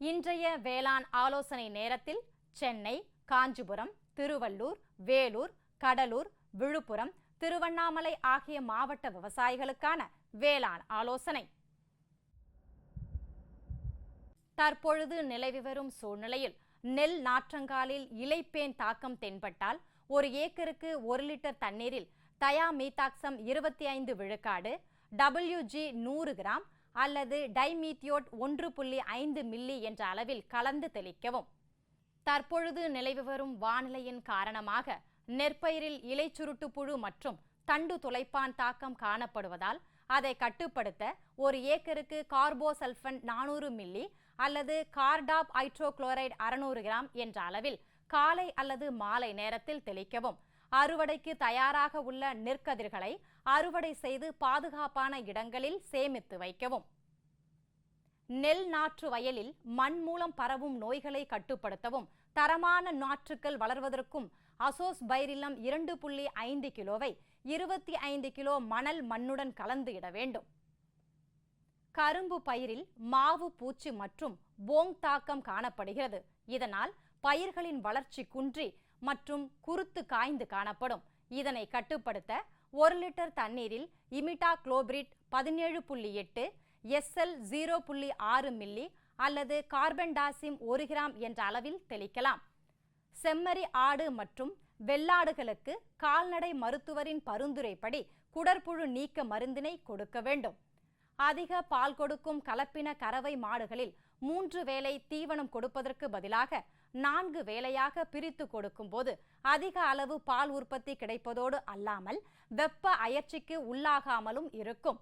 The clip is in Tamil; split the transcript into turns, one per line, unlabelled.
இன்றைய வேளாண் ஆலோசனை நேரத்தில் சென்னை காஞ்சிபுரம் திருவள்ளூர் வேலூர் கடலூர் விழுப்புரம் திருவண்ணாமலை ஆகிய மாவட்ட விவசாயிகளுக்கான வேளாண் ஆலோசனை. தற்பொழுது நிலவி வரும் சூழ்நிலையில் நெல் நாற்றங்காலில் இலைப்பேன் தாக்கம் தென்பட்டால் ஒரு ஏக்கருக்கு ஒரு லிட்டர் தண்ணீரில் தயா மீத்தாக்சம் இருபத்தி ஐந்து விழுக்காடு டபிள்யூஜி நூறு கிராம் அல்லது டைமீத்தியோட் ஒன்று புள்ளி ஐந்து மில்லி என்ற அளவில் கலந்து தெளிக்கவும். தற்பொழுது நிலவி வரும் வானிலையின் காரணமாக நெற்பயிரில் இலைச்சுருட்டு புழு மற்றும் தண்டு துளைப்பான் தாக்கம் காணப்படுவதால் அதை கட்டுப்படுத்த ஒரு ஏக்கருக்கு கார்போசல்ஃபன் நானூறு மில்லி அல்லது கார்டாப் ஹைட்ரோகுளோரைடு அறுநூறு கிராம் என்ற அளவில் காலை அல்லது மாலை நேரத்தில் தெளிக்கவும். அறுவடைக்கு தயாராக உள்ள நெற்கதிர்களை அறுவடை செய்து பாதுகாப்பான இடங்களில் சேமித்து வைக்கவும். நெல் நாற்று வயலில் மண் மூலம் பரவும் நோய்களை கட்டுப்படுத்தவும் தரமான நாற்றுக்கள் வளர்வதற்கும் அசோஸ் பைரிலம் இரண்டு புள்ளி ஐந்து கிலோவை இருபத்தி ஐந்து கிலோ மணல் மண்ணுடன் கலந்து இட வேண்டும். கரும்பு பயிரில் மாவு பூச்சி மற்றும் போங் தாக்கம் காணப்படுகிறது. இதனால் பயிர்களின் வளர்ச்சி குன்றி மற்றும் குருத்து காய்ந்து காணப்படும். இதனை கட்டுப்படுத்த ஒரு லிட்டர் தண்ணீரில் இமிட்டா குளோபிரிட் பதினேழு புள்ளி எட்டு எஸ்எல் ஜீரோ புள்ளி ஆறு மில்லி அல்லது கார்பன்டாசிம் ஒரு கிராம் என்ற அளவில் தெளிக்கலாம். செம்மறி ஆடு மற்றும் வெள்ளாடுகளுக்கு கால்நடை மருத்துவரின் பரிந்துரைப்படி குடற்புழு நீக்க மருந்தினை கொடுக்க வேண்டும். அதிக பால் கொடுக்கும் கலப்பின கறவை மாடுகளில் மூன்று வேளை தீவனம் கொடுப்பதற்கு பதிலாக நான்கு வேலையாக பிரித்து கொடுக்கும் போது அதிக அளவு பால் உற்பத்தி கிடைப்பதோடு அல்லாமல் வெப்ப அயற்சிக்கு உள்ளாகாமலும் இருக்கும்.